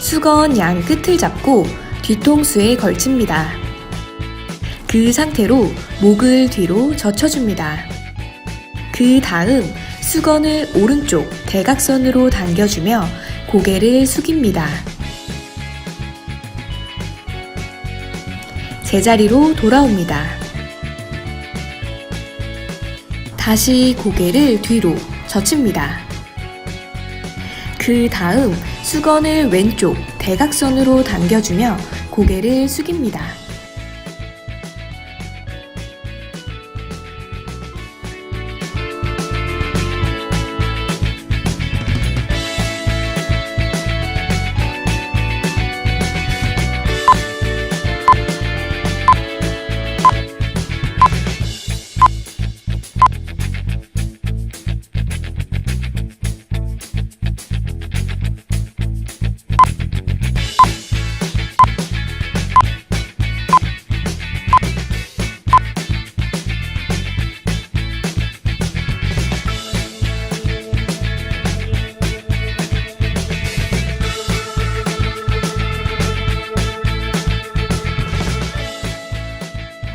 수건 양 끝을 잡고 뒤통수에 걸칩니다. 그 상태로 목을 뒤로 젖혀줍니다. 그 다음 수건을 오른쪽 대각선으로 당겨주며 고개를 숙입니다. 제자리로 돌아옵니다. 다시 고개를 뒤로 젖힙니다. 그 다음 수건을 왼쪽 대각선으로 당겨주며 고개를 숙입니다.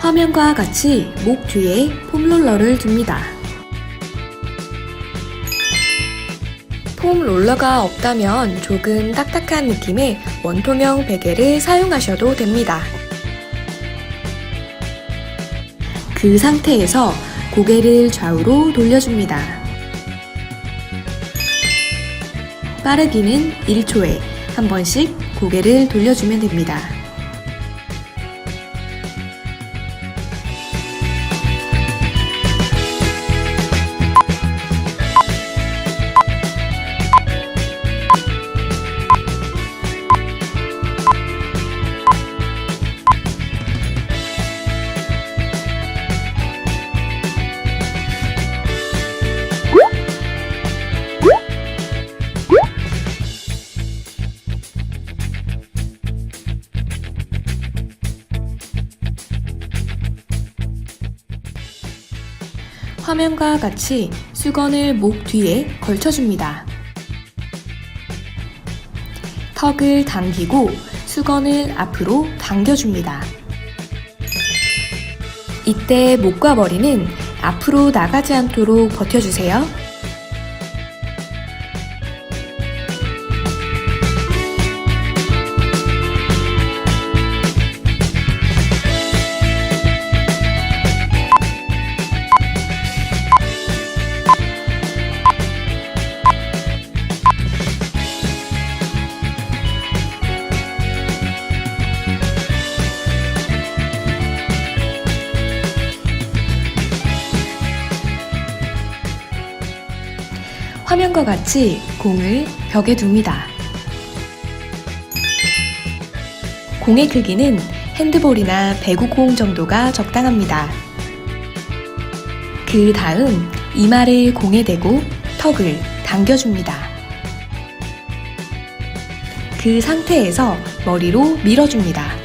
화면과 같이 목 뒤에 폼롤러를 둡니다. 폼 롤러가 없다면 조금 딱딱한 느낌의 원통형 베개를 사용하셔도 됩니다. 그 상태에서 고개를 좌우로 돌려줍니다. 빠르기는 1초에 한 번씩 고개를 돌려주면 됩니다. 화면과 같이 수건을 목 뒤에 걸쳐줍니다. 턱을 당기고 수건을 앞으로 당겨줍니다. 이때 목과 머리는 앞으로 나가지 않도록 버텨주세요. 화면과 같이 공을 벽에 둡니다. 공의 크기는 핸드볼이나 배구공 정도가 적당합니다. 그 다음 이마를 공에 대고 턱을 당겨줍니다. 그 상태에서 머리로 밀어줍니다.